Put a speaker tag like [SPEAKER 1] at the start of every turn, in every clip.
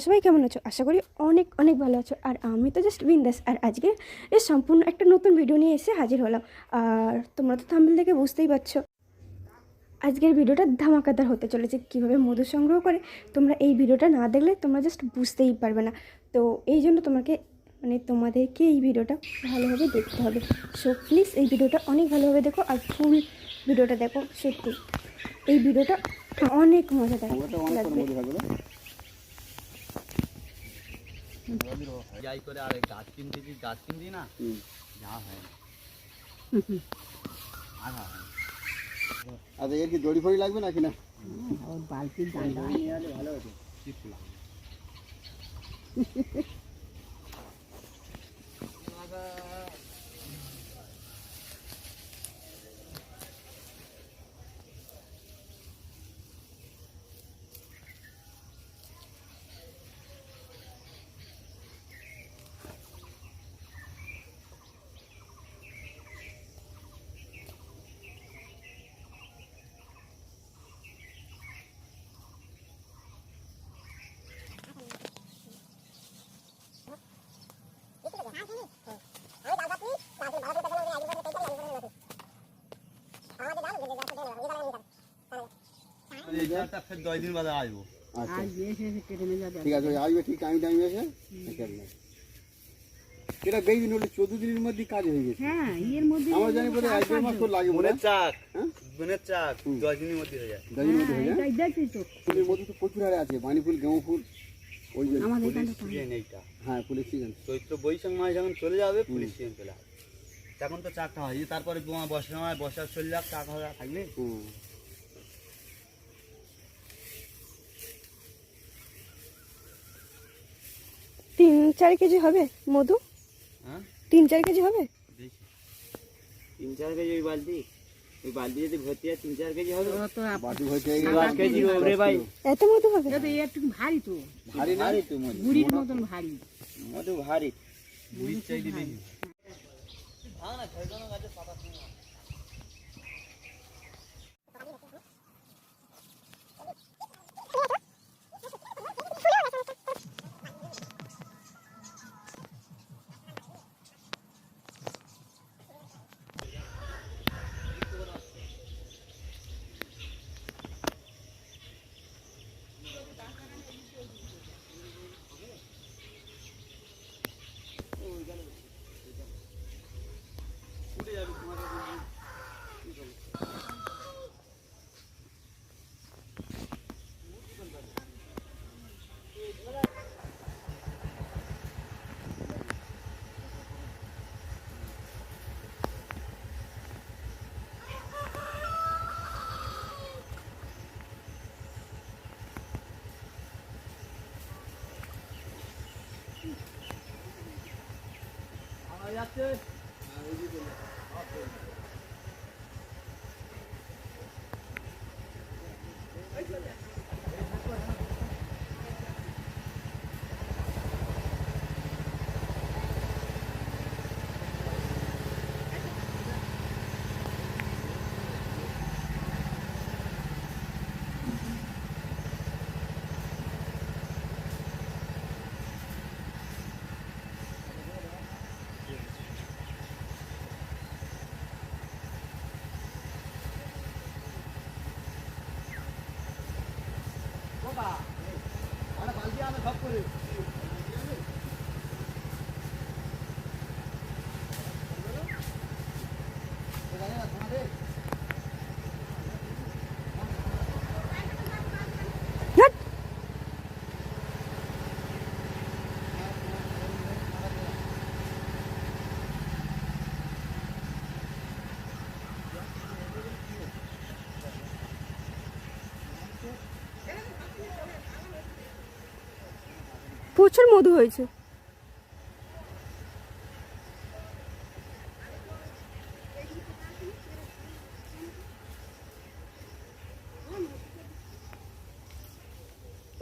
[SPEAKER 1] তোমরা সবাই কেমন আছো? আশা করি অনেক অনেক ভালো আছো। আর আমি তো জাস্ট বিন্দাস। আর আজকে এর সম্পূর্ণ একটা নতুন ভিডিও নিয়ে এসে হাজির হলাম। আর তোমরা তো থাম্বেল দেখে বুঝতেই পারছ। আজকের ভিডিওটা ধামাকাদার হতে চলেছে। কীভাবে মধু সংগ্রহ করে তোমরা এই ভিডিওটা না দেখলে তোমরা জাস্ট বুঝতেই পারবে না। তো এই জন্য তোমাকে মানে তোমাদেরকে এই ভিডিওটা ভালোভাবে দেখতে হবে। সো প্লিজ এই ভিডিওটা অনেক ভালোভাবে দেখো আর ফুল ভিডিওটা দেখো। সত্যি এই ভিডিওটা অনেক মজাদার লাগবে।
[SPEAKER 2] যাই করে আর গাছ কিনতে কি গাছ কিনতি না যা হয় না। আর হয় না।
[SPEAKER 3] আচ্ছা এর কি দড়ি ফড়ি লাগবে নাকি না
[SPEAKER 2] নিয়ে এলে ভালো হতো কিছু লাগবে না। এই জালটা ফের দশ দিন বাদে আসব।
[SPEAKER 3] আচ্ছা। ঠিক আছে আসবে ঠিক টাইম টাইম এসে? এটা বেশি দিন চোদ্দ দিনের মধ্যে কাজ হয়ে গেছে।
[SPEAKER 4] হ্যাঁ এর মধ্যে
[SPEAKER 3] আমরা জানি বোধ এক দেড় মাস তো লাগে মনে
[SPEAKER 2] চাক
[SPEAKER 3] হ্যাঁ?
[SPEAKER 2] চাক দশ দিনের মধ্যে হয়ে যায়।
[SPEAKER 3] দশ দিনের মধ্যে হয়ে যায়?
[SPEAKER 4] এটাই দেখছিস তো।
[SPEAKER 3] ফুলের মধ্যে তো প্রচুর হারে আছে বানি ফুল গেমো ফুল ওই যে
[SPEAKER 2] পুলিশ সিজন এইটা।
[SPEAKER 3] হ্যাঁ ফুলের সিজন
[SPEAKER 2] চৈত্র বৈশাখ মাস যখন চলে যাবে পুলিশ সিজন চলে আসবে। তখন তো চাকটা হয় তারপরে বর্ষার সময় বর্ষার চলে যাক চাক থাকবে
[SPEAKER 1] চার কেজি হবে মধু?
[SPEAKER 2] হ্যাঁ?
[SPEAKER 1] তিন চার কেজি হবে?
[SPEAKER 2] তিন চার কেজি ওই বালতি। ওই বালতি যদি ভর্তি হয় তিন চার কেজি হবে। পাঁচ কেজি ভাই।
[SPEAKER 1] এত মধু হবে?
[SPEAKER 4] এটা তো একটু ভারী তো।
[SPEAKER 3] ভারী না?
[SPEAKER 2] ভারী তো মধু।
[SPEAKER 4] বুড়ির মতন ভারী।
[SPEAKER 2] মধু ভারী। যাচ্ছে చెప్పా మన
[SPEAKER 1] బలియాన తప్పులు প্রচুর মধু হয়েছে।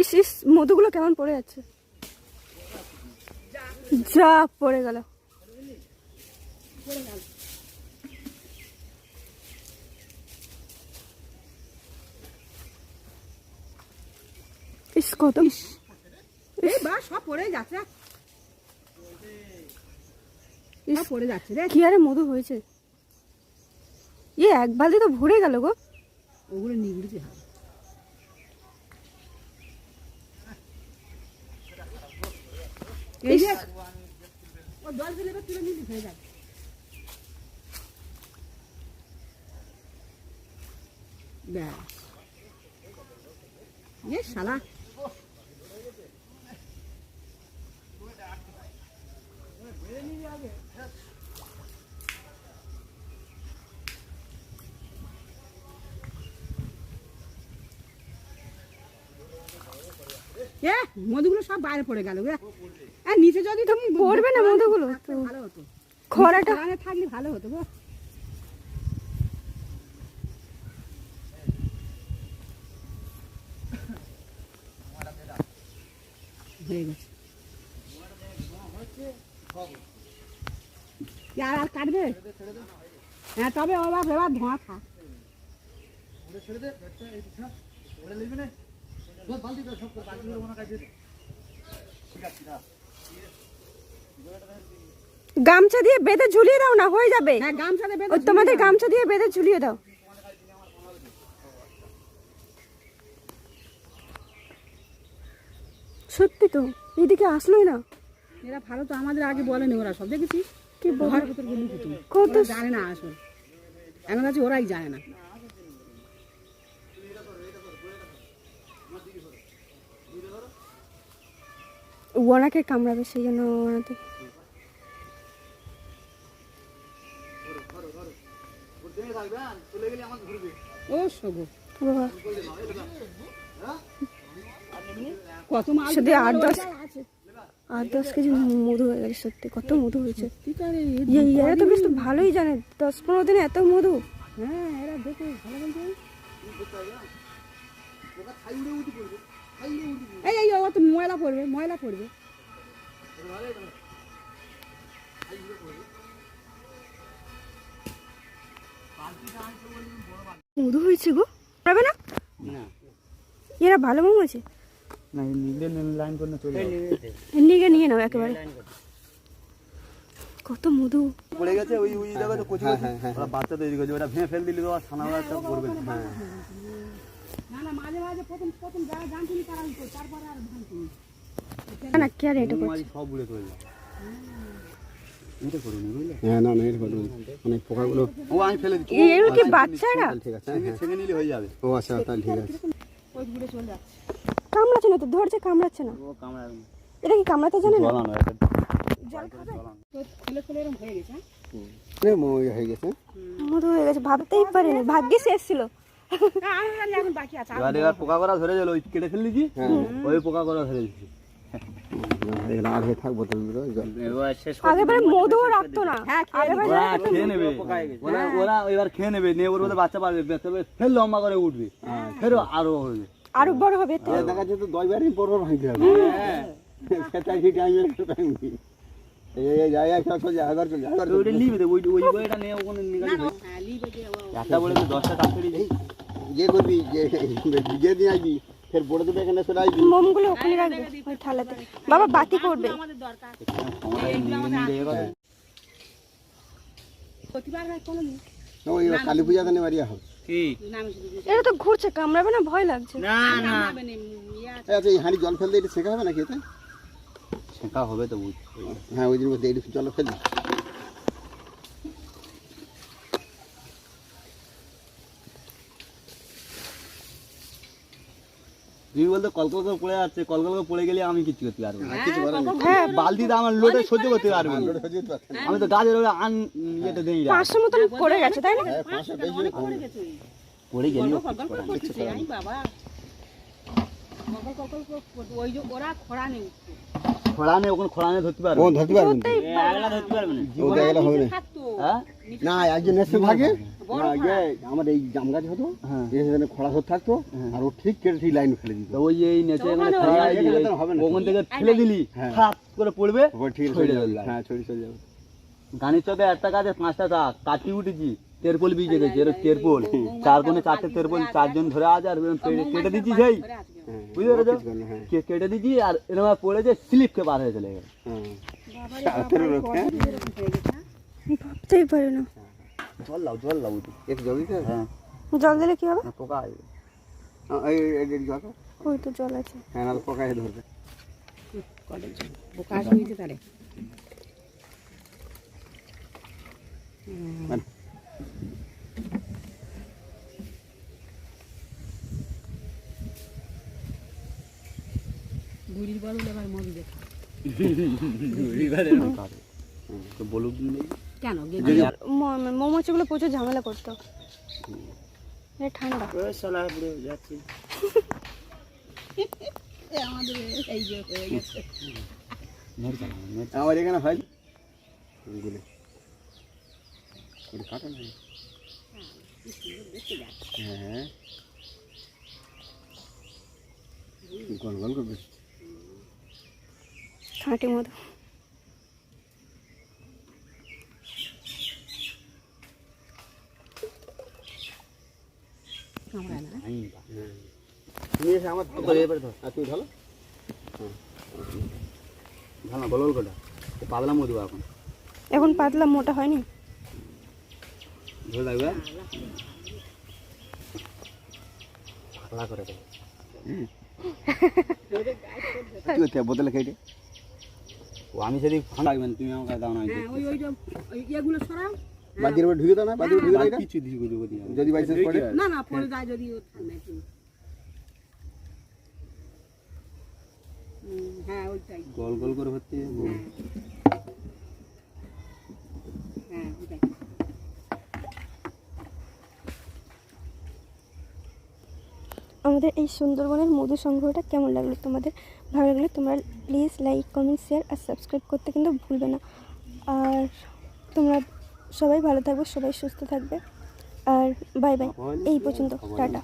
[SPEAKER 1] ইস ইস মধুগুলো কেমন পড়ে যাচ্ছে যা পড়ে গেল। ইস কত
[SPEAKER 4] এই বা সব পড়ে যাচ্ছে। সব পড়ে যাচ্ছে রে।
[SPEAKER 1] কি আরে মধু হয়েছে? এক বালতি তো ভরে গেল গো।
[SPEAKER 4] ওগুলো নিগড়িতে হয়। এই যে ও জল দিলে তুলে নিলি হয়ে যাবে ব্যাস। এ শালা। এ মধুগুলো সব বাইরে পড়ে গেল আর নিচে যদি তুমি
[SPEAKER 1] পড়বে না মধুগুলো?
[SPEAKER 4] ভালো হতো।
[SPEAKER 1] খরাটা
[SPEAKER 4] থাকলে ভালো হতো গো হয়ে গেছে। আর আর কাটবে? হ্যাঁ তবে ও বাপ এবার ধোঁয়া খা
[SPEAKER 1] গামছা দিয়ে বেঁধে ঝুলিয়ে দাও না হয়ে যাবে।
[SPEAKER 4] হ্যাঁ
[SPEAKER 1] তোমাদের গামছা দিয়ে বেঁধে ঝুলিয়ে দাও। সত্যি তো এদিকে আসলোই না।
[SPEAKER 4] এরা ভালো তো আমাদের আগে বলেনি ওরা সব দেখেছিস?
[SPEAKER 1] কত
[SPEAKER 4] জানে না আসল। এখন আছে ওরাই জানে না।
[SPEAKER 1] ওনাকে কামড়াবে সেই জন্য ওনাতে
[SPEAKER 4] কত
[SPEAKER 1] শুধু আট দশ আট দশ কেজি মধু হয়ে গেছে সত্যি কত মধু হয়েছে। ইয়ে এরা তো বেশ তো ভালোই জানে দশ পনেরো দিনে এত মধু।
[SPEAKER 4] হ্যাঁ এরা দেখে এই এই ও তো ময়লা পড়বে ময়লা পড়বে।
[SPEAKER 1] মধু হয়েছে গো পারবে না? এরা ভালো মৌ আছে
[SPEAKER 2] না নিলে লাইন করে চলে
[SPEAKER 1] নিয়ে নিয়ে নাও একেবারে। কত মধু।
[SPEAKER 2] পড়ে গেছে ওই ওই জায়গায় তো কচি কচি ওরা বাচ্চা তৈরি করছে ওটা ভেঙে ফেল দিলি তো আর ছানা বাচ্চা পড়বে না। হ্যাঁ।
[SPEAKER 4] না না মাঝে মাঝে প্রথম প্রথম তারা তারপরে আর
[SPEAKER 1] না। না কে আর এটা করছে?
[SPEAKER 2] সব উড়ে চলে এটা করুন বুঝলে?
[SPEAKER 3] হ্যাঁ না না এটা ভালো অনেক পোকাগুলো।
[SPEAKER 2] ও আমি ফেলে দিচ্ছি।
[SPEAKER 1] এগুলো কি বাচ্চারা?
[SPEAKER 3] ঠিক আছে।
[SPEAKER 2] নিলে হয়ে যাবে।
[SPEAKER 3] ও আচ্ছা তাহলে ঠিক আছে।
[SPEAKER 4] ওই ঘুরে চলে যাচ্ছে।
[SPEAKER 1] কামড়াচ্ছে না তো? ধরছে কামড়াচ্ছে না।
[SPEAKER 2] ও কামড়াবে
[SPEAKER 1] এটা কি কামড়াতে জানে না?
[SPEAKER 2] এটা
[SPEAKER 4] ফেলে এরকম হয়ে গেছে হ্যাঁ?
[SPEAKER 3] মই হয়ে গেছে।
[SPEAKER 1] মধু হয়ে গেছে ভাবতেই পারিনি। ভাগ্যে শেষ ছিল
[SPEAKER 4] আমি জানি এখন বাকি আছে
[SPEAKER 2] এবার এবার পোকা করা ধরে গেল কেটে ফেল দিচ্ছি ওই পোকা করা ধরে দিচ্ছি
[SPEAKER 3] এখানে আর থাকব বোতলগুলো জল।
[SPEAKER 2] এবার শেষ
[SPEAKER 1] আগেবারে মধুও রাখতো না। আগেবারে
[SPEAKER 2] ওরা খেয়ে নেবে। ওরা ওরা এবার খেয়ে নেবে। নিয়ে ওর মধ্যে বাচ্চা পারবে ফের লম্বা করে উঠবে। ফের আরও হবে।
[SPEAKER 1] আরও বড় হবে তো।
[SPEAKER 3] দেখা যাচ্ছে তো দশ বারই পর পর ভাঙতে সেটা কি টাইমে
[SPEAKER 4] হ্যাঁ
[SPEAKER 3] বড়
[SPEAKER 1] বাবা বাতি করবে
[SPEAKER 4] আমাদের দরকার
[SPEAKER 3] হ্যাঁ
[SPEAKER 4] প্রতিবার হয় কোনো দিন
[SPEAKER 3] ওই কালী পূজাতে নেবারি হবে
[SPEAKER 2] কি?
[SPEAKER 1] এটা তো ঘুরছে কামড়াবে না? ভয় লাগছে।
[SPEAKER 2] না না।
[SPEAKER 4] ইয়ে।
[SPEAKER 3] আচ্ছা এই হাঁড়ি জল ফেলতে এটা শেখা হবে না খেতে
[SPEAKER 2] শেখা হবে তো
[SPEAKER 3] হ্যাঁ ওই দিন মধ্যে একটু জল ফেলবি।
[SPEAKER 2] তুমি বলতে কলকল করে পড়ে যাচ্ছে কলকল করে পড়ে গেলে আমি কিছু করতে পারব না।
[SPEAKER 3] কিছু করার নেই
[SPEAKER 1] হ্যাঁ
[SPEAKER 2] বালতিতে আমার লোডে সহ্য করতে পারব
[SPEAKER 3] হয়ে।
[SPEAKER 2] আমি তো গাছের ওপরে আন ইয়েতে দেই না।
[SPEAKER 1] পাঁচশো মতন পড়ে গেছে তাই না?
[SPEAKER 3] হ্যাঁ
[SPEAKER 4] পড়ে
[SPEAKER 2] গেলি
[SPEAKER 4] ওরা
[SPEAKER 2] খোড়ানে ওখানে খোড়ানে ধরতে পারবে
[SPEAKER 3] ও ধরতে পারবেন তো?
[SPEAKER 2] একলা ধরতে পারবে না।
[SPEAKER 3] ও না।
[SPEAKER 2] হ্যাঁ?
[SPEAKER 3] না একজন নেশে থাকে আমার এই জাম গাছ হতো
[SPEAKER 2] হ্যাঁ।
[SPEAKER 3] এখানে খোলা থাকতো আর ও ঠিক কেটে ঠিক লাইন ফেলে দিত।
[SPEAKER 2] ওই এই নেচে এখানে
[SPEAKER 4] ওখানে
[SPEAKER 2] খোড়া
[SPEAKER 3] ওই-
[SPEAKER 2] দিয়ে
[SPEAKER 3] এখানে তো হবে না।
[SPEAKER 2] ওখান থেকে ফেলে দিলি
[SPEAKER 3] হ্যাঁ।
[SPEAKER 2] করে পড়বে
[SPEAKER 3] ঠিক
[SPEAKER 2] ছড়িয়ে
[SPEAKER 3] চলে যাবে।
[SPEAKER 2] যাবে।
[SPEAKER 3] হ্যাঁ ছড়ি চলে যাবে।
[SPEAKER 2] গানের চোখে একটা কাজে পাঁচটা চাক কাটি উঠেছি তেরপল বিজে গেছে এর তেরপল। চার কোণে চারটে তেরপল চারজন ধরে আজ আর কেটে দিচ্ছি সেই।
[SPEAKER 3] হ্যাঁ,
[SPEAKER 2] বুঝতে পেরেছ?
[SPEAKER 3] হ্যাঁ।
[SPEAKER 2] কে- কেটে দিচ্ছি আর এরকম পড়ে যে স্লিপকে পার হয়ে চলে
[SPEAKER 3] হ্যাঁ। হ্যাঁ?
[SPEAKER 4] হয়ে গেছে হ্যাঁ?
[SPEAKER 1] ভাবতেই পারি না
[SPEAKER 2] জল লাও জল লাও
[SPEAKER 3] একটু জল দিতে
[SPEAKER 2] হ্যাঁ।
[SPEAKER 1] জল দিলে কি হবে?
[SPEAKER 2] পোকা আসবে।
[SPEAKER 3] এই জল
[SPEAKER 1] ওই তো জল আছে।
[SPEAKER 3] হ্যাঁ নাহলে পোকা এসে ধরবে।
[SPEAKER 4] কলের জল? বোকা হয়েছে তারে।
[SPEAKER 3] মানে
[SPEAKER 4] বুড়ির বদলে মরি দেখা।
[SPEAKER 2] তো বলুক নেই
[SPEAKER 4] কেন?
[SPEAKER 1] মৌমাছিগুলো প্রচুর ঝামেলা করতো। ঠান্ডা।
[SPEAKER 4] আমাদের এই যে হয়ে গেছে।
[SPEAKER 2] নেট চালাও
[SPEAKER 3] আমার এখানে হয় কাটা নেই। হ্যাঁ। গোল গোল করবে।
[SPEAKER 1] খাঁটি মতো
[SPEAKER 4] আমরা না।
[SPEAKER 3] আমার
[SPEAKER 2] এবারে ধর
[SPEAKER 3] ঢালো
[SPEAKER 2] ভালো না গোল পাতলা মধু এখন
[SPEAKER 1] এখন পাতলা মোটা হয়নি?
[SPEAKER 2] ঝোল লাগবে পাতলা করে
[SPEAKER 3] বোতলে খেয়ে
[SPEAKER 2] ও আমি সেদিক লাগবে তুমি আমাকে দাও না
[SPEAKER 4] হ্যাঁ ইয়েগুলো সরাও।
[SPEAKER 3] বাজির উপর ঢুকে দাও না উপর ঢুকে দাও
[SPEAKER 2] কিছু দিছি গুলো দিই
[SPEAKER 3] যদি বাই চান্স পড়ে।
[SPEAKER 4] না না পড়ে যায় যদি ও ঠান্ডা হুম, হ্যাঁ ওইটাই।
[SPEAKER 2] গোল গোল করে হচ্ছে
[SPEAKER 4] হ্যাঁ ওইটাই।
[SPEAKER 1] আমাদের এই সুন্দরবনের মধু সংগ্রহটা কেমন লাগল তোমাদের? ভালো লাগলে তোমরা প্লিজ লাইক কমেন্ট শেয়ার আর সাবস্ক্রাইব করতে কিন্তু ভুলবে না। আর তোমরা সবাই ভালো থাকবে সবাই সুস্থ থাকবে। আর বাই বাই এই পর্যন্ত টাটা।